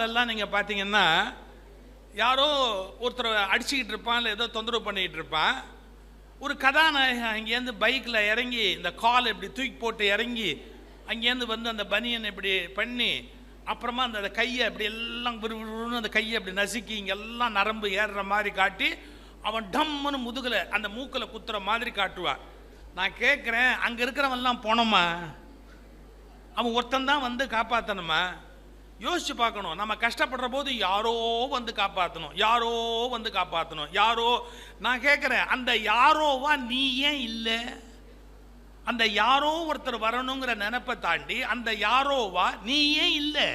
எல்லாம் நீங்கள் பார்த்தீங்கன்னா யாரோ ஒருத்தர் அடிச்சுக்கிட்டு இருப்பான் இல்லை ஏதோ தொந்தரவு பண்ணிக்கிட்டு இருப்பான். ஒரு கதாநாயகன் அங்கேருந்து பைக்கில் இறங்கி இந்த கால் இப்படி தூக்கி போட்டு இறங்கி அங்கேருந்து வந்து அந்த பனியன் இப்படி பண்ணி அப்புறமா அந்த அந்த கையை அப்படி எல்லாம் விறுவிறுன்னு அந்த கையை அப்படி நசுக்கி இங்கே எல்லாம் நரம்பு ஏறுற மாதிரி காட்டி அவன் டம்முன்னு முதுகில் அந்த மூக்கில் குத்துற மாதிரி காட்டுவான் நான் கேட்குறேன் அங்கே இருக்கிறவன்லாம் போனோமா? அவன் ஒருத்தன் தான் வந்து காப்பாற்றணுமா யோசிச்சு பார்க்கணும். நம்ம கஷ்டப்படுற போது யாரோ வந்து காப்பாற்றணும் யாரோ வந்து காப்பாற்றணும் யாரோ நான் கேட்குறேன் அந்த யாரோவா நீ ஏன் இல்லை? அந்த யாரோ ஒருத்தர் வரணுங்கிற நினைப்பை தாண்டி அந்த யாரோவா நீ ஏன் இல்லை?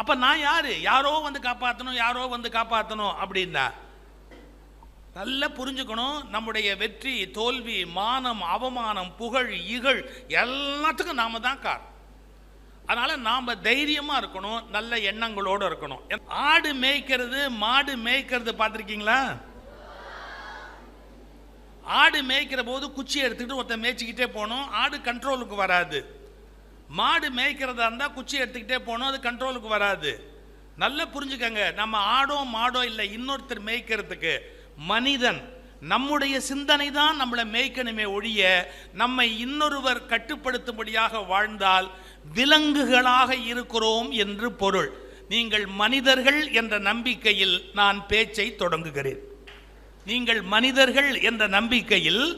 அப்போ நான் யாரு? யாரோ வந்து காப்பாற்றணும் யாரோ வந்து காப்பாற்றணும் அப்படின்னா நல்லா புரிஞ்சுக்கணும். நம்முடைய வெற்றி தோல்வி மானம் அவமானம் புகழ் இகழ் எல்லாத்துக்கும் நாம தான் காரணம். அதனால நாம தைரியமா இருக்கணும் நல்ல எண்ணங்களோட இருக்கணும். ஆடு மேய்க்கிறது மாடு மேய்க்கிறது பார்த்துருக்கீங்களா? ஆடு மேய்க்கிற போது குச்சி எடுத்துக்கிட்டு ஒருத்தன் மேய்ச்சிக்கிட்டே போகணும் ஆடு கண்ட்ரோலுக்கு வராது. மாடு மேய்க்கிறதா இருந்தால் குச்சி எடுத்துக்கிட்டே போகணும் அது கண்ட்ரோலுக்கு வராது. நல்லா புரிஞ்சுக்கங்க நம்ம ஆடோ மாடோ இல்லை இன்னொருத்தர் மேய்க்கிறதுக்கு மனிதன் நம்முடைய சிந்தனை தான் நம்மளை மேய்க்கணுமே ஒழிய நம்மை இன்னொருவர் கட்டுப்படுத்தும்படியாக வாழ்ந்தால் விலங்குகளாக இருக்கிறோம் என்று பொருள். நீங்கள் மனிதர்கள் என்ற நம்பிக்கையில் நான் பேச்சை தொடங்குகிறேன். நீங்கள் மனிதர்கள் என்ற நம்பிக்கையில்